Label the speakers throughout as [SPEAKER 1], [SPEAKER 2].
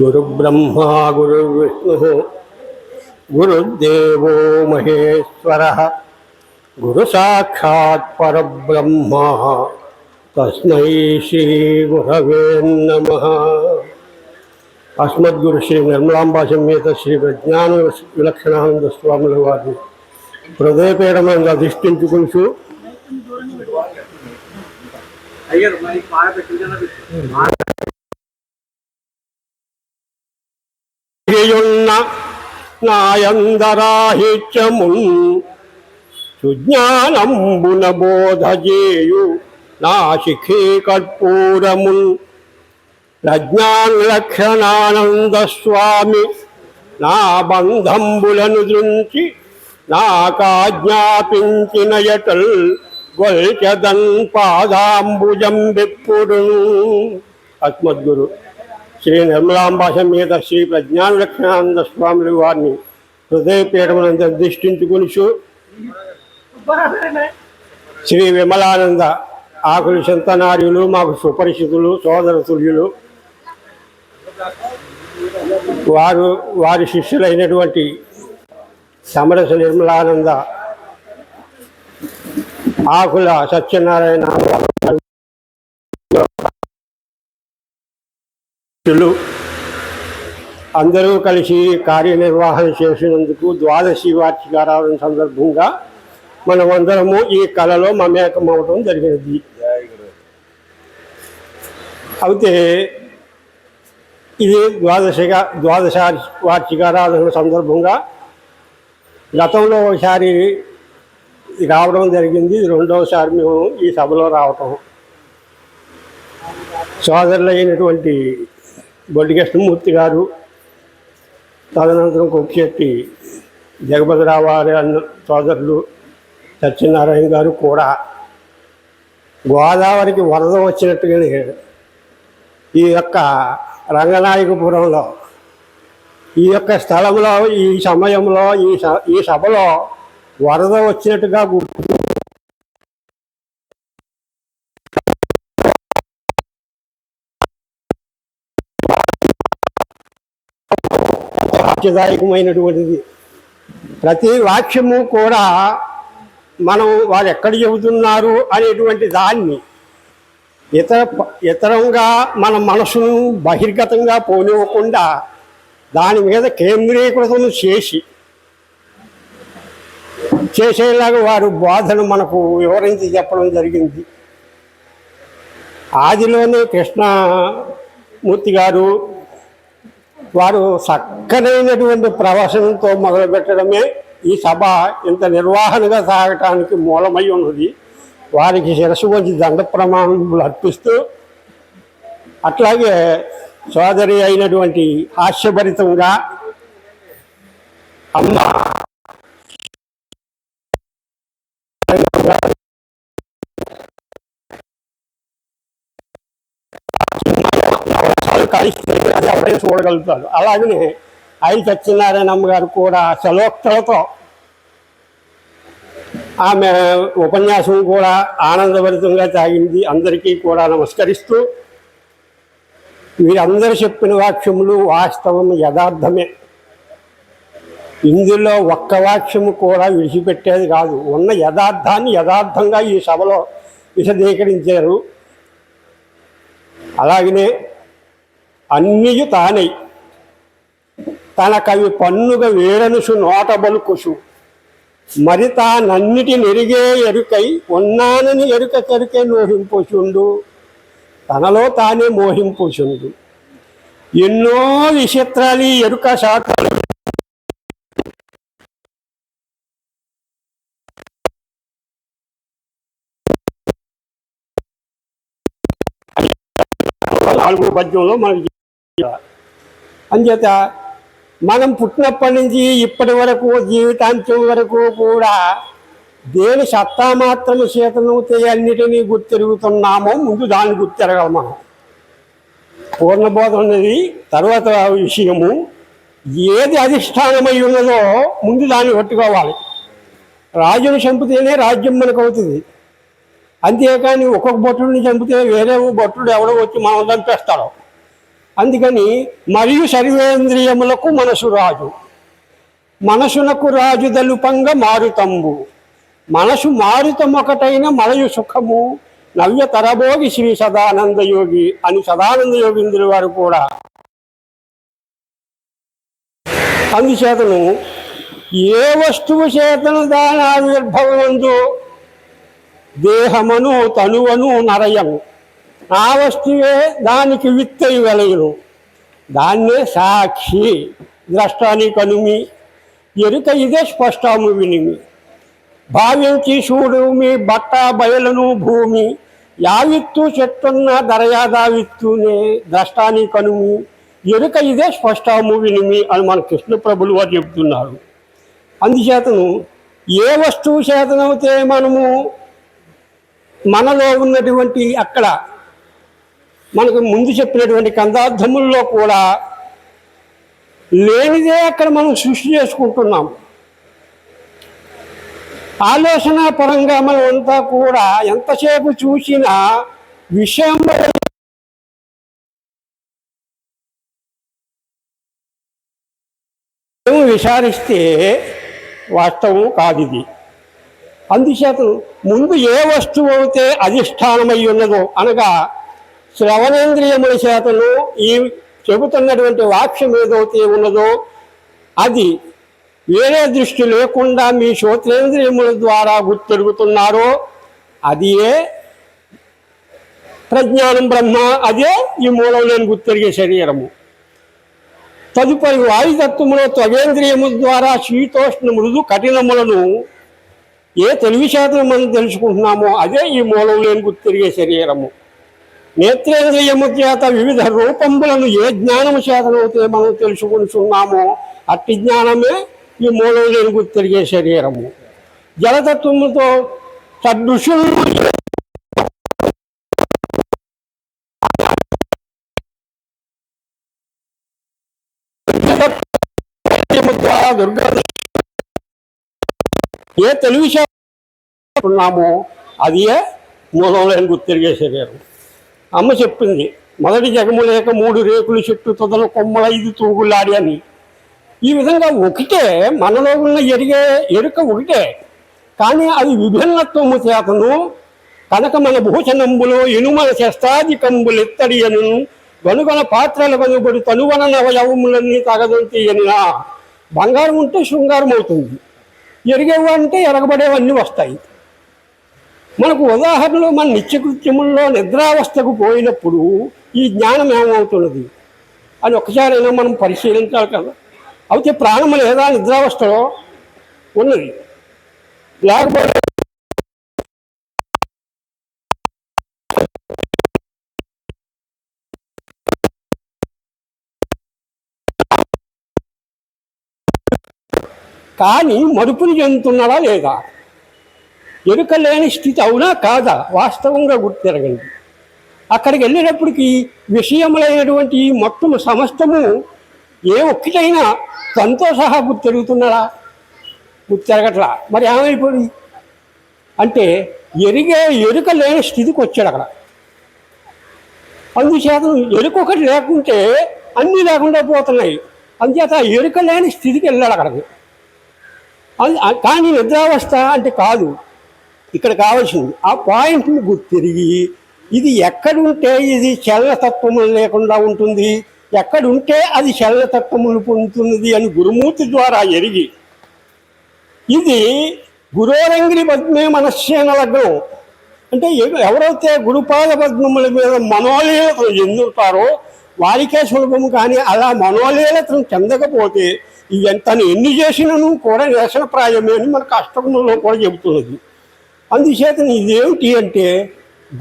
[SPEAKER 1] గురుబ్రహ్మా గురువిష్ణు గురుదేవో మహేశ్వర గురు సాక్షాత్ పరబ్రహ్మ తస్మై శ్రీ గురవే నమ అస్మద్గురు శ్రీ నిర్మలాంబాసమేత శ్రీ విజ్ఞాన విలక్షణానంద స్వాముల వారిని హృదయపీఠమైన అధిష్ఠించుకుంటూ అయ్యారు మరి బాగా పెట్టిందన్న నాయందరాహిత్యము సుజ్ఞానంబున బోధజేయు నా శిఖే కర్పూరమున్ ప్రజ్ఞానరక్షణానంద స్వామి నా బంధంబులను దృంచి నాకాజ్ఞాపించిన ఎటల్ గొల్చదన్ పాదాంబుజం విప్పుడు అస్మద్గురు శ్రీ నిర్మలాంబాష మీద శ్రీ ప్రజ్ఞాన లక్ష్మణానంద స్వాములు వారిని హృదయపీఠమునంత దిష్టించుకునిచు శ్రీ విమలానంద ఆకులు శంతనార్యులు మాకు సుపరిచితులు సోదర తుల్యులు వారు వారి శిష్యులైనటువంటి సమరస నిర్మలానంద ఆకుల సత్యనారాయణ అందరూ కలిసి కార్యనిర్వహణ చేసినందుకు ద్వాదశి రావడం సందర్భంగా అందరము ఈ కళలో మమేకం అవడం జరిగినది అయితే ఇది ద్వాదశగా ద్వాదశ రావడం సందర్భంగా గతంలో ఒకసారి రావడం జరిగింది రెండవసారి మేము ఈ సభలో రావటం సోదరులైనటువంటి బొడ్డి కృష్ణమూర్తి గారు తదనంతరం జగపతిరావు జగపతిరావారి అన్న సోదరులు సత్యనారాయణ గారు కూడా గోదావరికి వరద వచ్చినట్టుగానే ఈ యొక్క రంగనాయకపురంలో ఈ యొక్క స్థలంలో ఈ సమయంలో ఈ ఈ సభలో వరద వచ్చినట్టుగా గుర్తు వాక్యదాయకమైనటువంటిది ప్రతి వాక్యము కూడా మనం వారు ఎక్కడ చెబుతున్నారు అనేటువంటి దాన్ని ఇతర ఇతరంగా మన మనసును బహిర్గతంగా పోనివ్వకుండా దాని మీద కేంద్రీకృతం చేసి చేసేలాగా వారు బోధను మనకు వివరించి చెప్పడం జరిగింది ఆదిలోనే కృష్ణమూర్తి గారు వారు చక్కనైనటువంటి ప్రవచనంతో మొదలుపెట్టడమే ఈ సభ ఇంత నిర్వహణగా సాగటానికి మూలమై ఉన్నది వారికి శిరసు వచ్చి దండ ప్రమాణములు అర్పిస్తూ అట్లాగే సోదరి అయినటువంటి హాస్యభరితంగా అమ్మ కలిసి అది ఎవరైనా చూడగలుగుతారు అలాగే ఐ సత్యనారాయణమ్మ గారు కూడా శలోక్తులతో ఆమె ఉపన్యాసం కూడా ఆనందభరితంగా సాగింది అందరికీ కూడా నమస్కరిస్తూ మీరందరూ చెప్పిన వాక్యములు వాస్తవం యథార్థమే ఇందులో ఒక్క వాక్యము కూడా విడిచిపెట్టేది కాదు ఉన్న యథార్థాన్ని యథార్థంగా ఈ సభలో విశదీకరించారు అలాగనే అన్నియు తానై తనకవి పన్నుగ వేడనుసు నోటబలుకుసు మరి తానన్నిటి నెరిగే ఎరుకై ఉన్నానని ఎరుక కెరుకే మోహింపుచుండు తనలో తానే మోహింపుచుండు ఎన్నో విచిత్రాలు ఈ ఎరుక శాఖలు నాలుగు పద్యంలో మనకి అంచేత మనం పుట్టినప్పటి నుంచి ఇప్పటి వరకు జీవితాంతం వరకు కూడా దేని సత్తా మాత్రం చేతను అన్నిటినీ గుర్తిరుగుతున్నామో ముందు దాన్ని గుర్తిరగలం మనం పూర్ణబోధం అనేది తర్వాత విషయము ఏది అధిష్టానమై ఉన్నదో ముందు దాన్ని పట్టుకోవాలి రాజును చంపితేనే రాజ్యం మనకు అవుతుంది అంతేకాని ఒక్కొక్క భట్టుడిని చంపితే వేరే భట్టుడు ఎవడో వచ్చి మనం చంపేస్తాడు అందుకని మరియు సర్వేంద్రియములకు మనసు రాజు మనసునకు రాజు దలుపంగా మారుతంబు మనసు మారుతమొకటైన మరయు సుఖము నవ్య తరబోగి శ్రీ సదానంద యోగి అని సదానంద యోగింద్రుల వారు కూడా అందుచేతను ఏ వస్తువు చేతను దాని ఆవిర్భవమందు దేహమును తనువను నరయము ఆ వస్తువే దానికి విత్తై వెలయును దాన్నే సాక్షి ద్రష్టాని కనుమి ఎరుక ఇదే స్పష్టము వినిమి భావించి చూడు మీ బట్ట బయలను భూమి యావిత్తు చెట్టున్న దరయాదావిత్తునే ద్రష్టాని కనుమి ఎరుక ఇదే స్పష్టము వినిమి అని మన కృష్ణ ప్రభులు వారు చెబుతున్నారు అందుచేతను ఏ వస్తువు చేతనైతే మనము మనలో ఉన్నటువంటి అక్కడ మనకు ముందు చెప్పినటువంటి కందార్థముల్లో కూడా లేనిదే అక్కడ మనం సృష్టి చేసుకుంటున్నాం ఆలోచన పరంగా మనం అంతా కూడా ఎంతసేపు చూసినా విషయంలో విచారిస్తే వాస్తవం కాదు ఇది అందుచేత ముందు ఏ వస్తువు అయితే అధిష్టానమై ఉన్నదో అనగా శ్రవణేంద్రియముల చేతను ఈ చెబుతున్నటువంటి వాక్యం ఏదైతే ఉన్నదో అది వేరే దృష్టి లేకుండా మీ శ్రోత్రేంద్రియముల ద్వారా గుర్తెరుగుతున్నారో అది ఏ ప్రజ్ఞానం బ్రహ్మ అదే ఈ మూలం లేని గుర్తెరిగే శరీరము తదుపరి వాయుతత్వములో త్వగేంద్రియము ద్వారా శీతోష్ణ మృదు కఠినములను ఏ తెలివి శాతం మనం తెలుసుకుంటున్నామో అదే ఈ మూలం లేని గుర్తెరిగే శరీరము నేత్రేంద్రియము చేత వివిధ రూపములను ఏ జ్ఞానము చేతనైతే మనం తెలుసుకుంటున్నామో అట్టి జ్ఞానమే ఈ మూలవులకు తిరిగే శరీరము జలతత్వముతో సదృశ్యులను ఏ తెలుగు ఉన్నామో అది ఏ మూలంలో గుర్తిరిగే శరీరం అమ్మ చెప్పింది మొదటి జగము లేక మూడు రేకులు చెట్టు తొదల కొమ్మల ఇది తూగులాడి అని ఈ విధంగా ఒకటే మనలో ఉన్న ఎరిగే ఎరుక ఒకటే కానీ అది విభిన్నత్వము చేతను కనుక మన భూషణంబులో ఇనుమల శస్తాది ఎత్తడి అను గనుగొన పాత్రలు కనుబడి తనువన నవయవములన్నీ తగదంతి అని బంగారం ఉంటే శృంగారం అవుతుంది అంటే ఎరగబడేవన్నీ వస్తాయి మనకు ఉదాహరణలు మన నిత్యకృత్యముల్లో నిద్రావస్థకు పోయినప్పుడు ఈ జ్ఞానం ఏమవుతున్నది అని ఒక్కసారైనా మనం పరిశీలించాలి కదా అయితే ప్రాణం లేదా నిద్రావస్థలో ఉన్నది లేకపోతే కానీ మరుపుని చెందుతున్నాడా లేదా ఎరుక లేని స్థితి అవునా కాదా వాస్తవంగా గుర్తిరగండి అక్కడికి వెళ్ళినప్పటికీ విషయములైనటువంటి మొత్తం సమస్తము ఏ ఒక్కటైనా తనతో సహా గుర్తిరుగుతున్నాడా గుర్తిరగట్లా మరి ఏమైపోయి అంటే ఎరిగే ఎరుక లేని స్థితికి వచ్చాడు అక్కడ అందుచేత ఎరుక ఒకటి లేకుంటే అన్నీ లేకుండా పోతున్నాయి అందుచేత ఎరుక లేని స్థితికి వెళ్ళాడు అక్కడికి కానీ నిద్రావస్థ అంటే కాదు ఇక్కడ కావాల్సింది ఆ పాయింట్ని గుర్తిరిగి ఇది ఎక్కడుంటే ఇది చల్లతత్వములు లేకుండా ఉంటుంది ఎక్కడుంటే అది చలనతత్వములు పొందుతున్నది అని గురుమూర్తి ద్వారా ఎరిగి ఇది గురోరంగిని పద్మే మనస్సేన లగ్నం అంటే ఎవరైతే గురుపాద పద్మముల మీద మనోలీలతను చెందుతారో వారికే సులభము కానీ అలా మనోలీలతను చెందకపోతే ఇవి ఎంత ఎన్ని చేసినను కూడా ప్రాయమే అని మనకు అష్టములో కూడా చెబుతున్నది అందుచేత ఇదేమిటి అంటే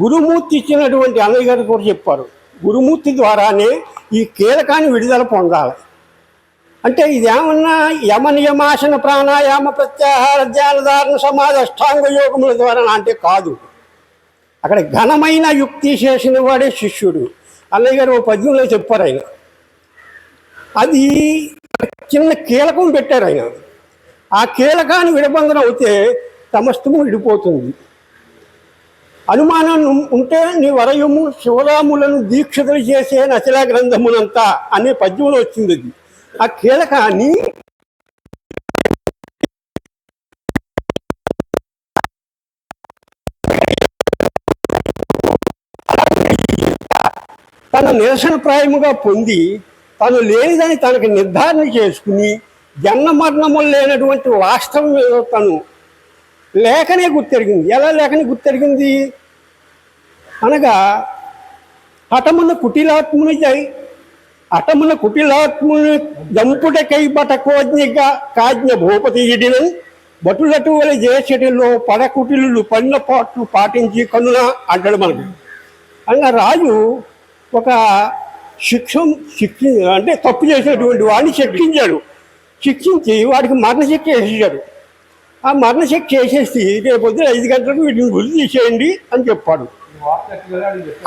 [SPEAKER 1] గురుమూర్తి ఇచ్చినటువంటి అన్నయ్య గారు కూడా చెప్పారు గురుమూర్తి ద్వారానే ఈ కీలకాన్ని విడుదల పొందాలి అంటే ఇదేమన్నా యమనియమాసన ప్రాణాయామ ప్రత్యాహార ధారణ సమాజ అష్టాంగ యోగముల ద్వారా అంటే కాదు అక్కడ ఘనమైన యుక్తి చేసిన వాడే శిష్యుడు అన్నయ్య గారు ఓ పద్యంలో చెప్పారు ఆయన అది చిన్న కీలకం పెట్టారు ఆయన ఆ కీలకాన్ని విడబంధన సమస్తము విడిపోతుంది అనుమానం ఉంటే నీ వరయము శివరాములను దీక్షితులు చేసే నచల గ్రంథమునంతా అనే పద్యంలో వచ్చింది అది ఆ కీలకాన్ని తన నిరసనప్రాయముగా పొంది తను లేనిదని తనకు నిర్ధారణ చేసుకుని జన్మ మరణములు లేనటువంటి వాస్తవం తను లేఖనే గుర్తెరిగింది ఎలా లేఖని గుర్తెరిగింది అనగా హఠమున కుటిలాత్ముని జై హఠమున కుటిలాత్ముని దంపుటకై బటకోజ్ఞగా కాజ్ఞ భూపతి ఇడిన భటులటు వల పడ పడకుటిలు పండ్ల పాటలు పాటించి కనున అంటాడు మనకు అన్న రాజు ఒక శిక్ష శిక్ష అంటే తప్పు చేసినటువంటి వాడిని శిక్షించాడు శిక్షించి వాడికి మరణశిక్ష వేసేసాడు ఆ మరణశిక్ష చేసేసి పొద్దున ఐదు గంటలకు వీటిని గురి తీసేయండి అని చెప్పాడు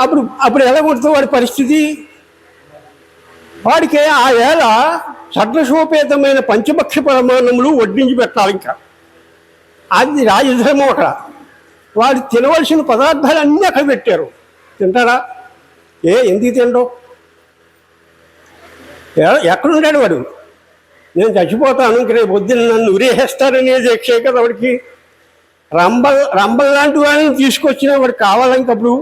[SPEAKER 1] అప్పుడు అప్పుడు ఎలా ఉంటుంది వాడి పరిస్థితి వాడికి ఆ వేళ షడ్రశోపేతమైన పంచపక్ష ప్రమాణములు వడ్డించి పెట్టాలి ఇంకా అది రాజధర్మం అక్కడ వాడు తినవలసిన పదార్థాలు అన్నీ అక్కడ పెట్టారు తింటారా ఏ ఎందుకు తినడం ఎక్కడున్నాడు వాడు నేను చచ్చిపోతాను ఇంక రేపు పొద్దున్న నన్ను ఉరేసేస్తారనేది దీక్ష కదా వాడికి రంబల్ రంబల్ లాంటి వాడిని తీసుకొచ్చిన వాడు కావాలంకప్పుడు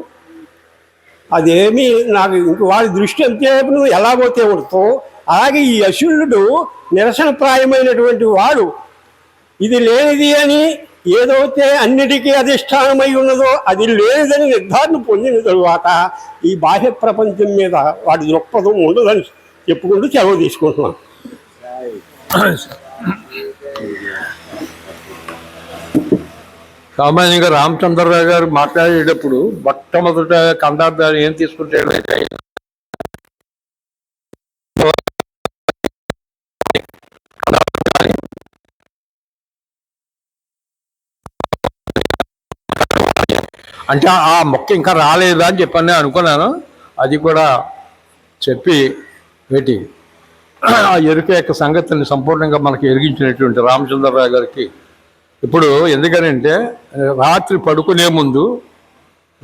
[SPEAKER 1] అదేమి నాకు ఇంక వాడి దృష్టి అంతేపు నువ్వు ఎలా పోతే ఉడతావు అలాగే ఈ అశుల్యుడు నిరసనప్రాయమైనటువంటి వాడు ఇది లేనిది అని ఏదైతే అన్నిటికీ అధిష్టానమై ఉన్నదో అది లేనిదని నిర్ధారణ పొందిన తరువాత ఈ బాహ్య ప్రపంచం మీద వాడి దృక్పథం ఉండదని చెప్పుకుంటూ సెలవు తీసుకుంటున్నాను సామాన్యంగా రామచంద్రరావు గారు మాట్లాడేటప్పుడు మొట్టమొదట కందార్ ఏం తీసుకుంటే అంటే ఆ మొక్క ఇంకా రాలేదా అని చెప్పని అనుకున్నాను అది కూడా చెప్పి పెట్టి ఆ ఎరుక యొక్క సంగతిని సంపూర్ణంగా మనకి ఎరిగించినటువంటి రామచంద్రరావు గారికి ఇప్పుడు ఎందుకనంటే రాత్రి పడుకునే ముందు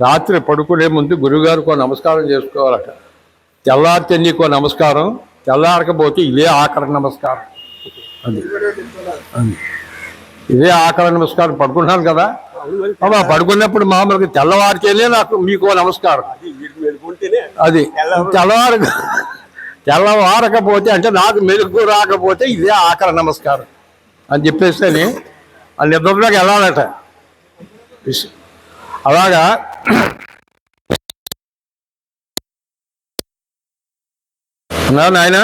[SPEAKER 1] రాత్రి పడుకునే ముందు గురుగారికో నమస్కారం చేసుకోవాలట తెల్లారితే నమస్కారం తెల్లారకపోతే ఇదే ఆఖరి నమస్కారం అది అది ఇదే ఆఖరి నమస్కారం పడుకున్నాను కదా అమ్మా పడుకున్నప్పుడు మామూలుగా తెల్లవారితేనే నాకు మీకో నమస్కారం అది తెల్లవారు తెల్లవారకపోతే అంటే నాకు మెరుగు రాకపోతే ఇదే ఆఖరి నమస్కారం అని చెప్పేస్తేనే ఆ నిద్రలోకి వెళ్ళాలట అలాగా నాయన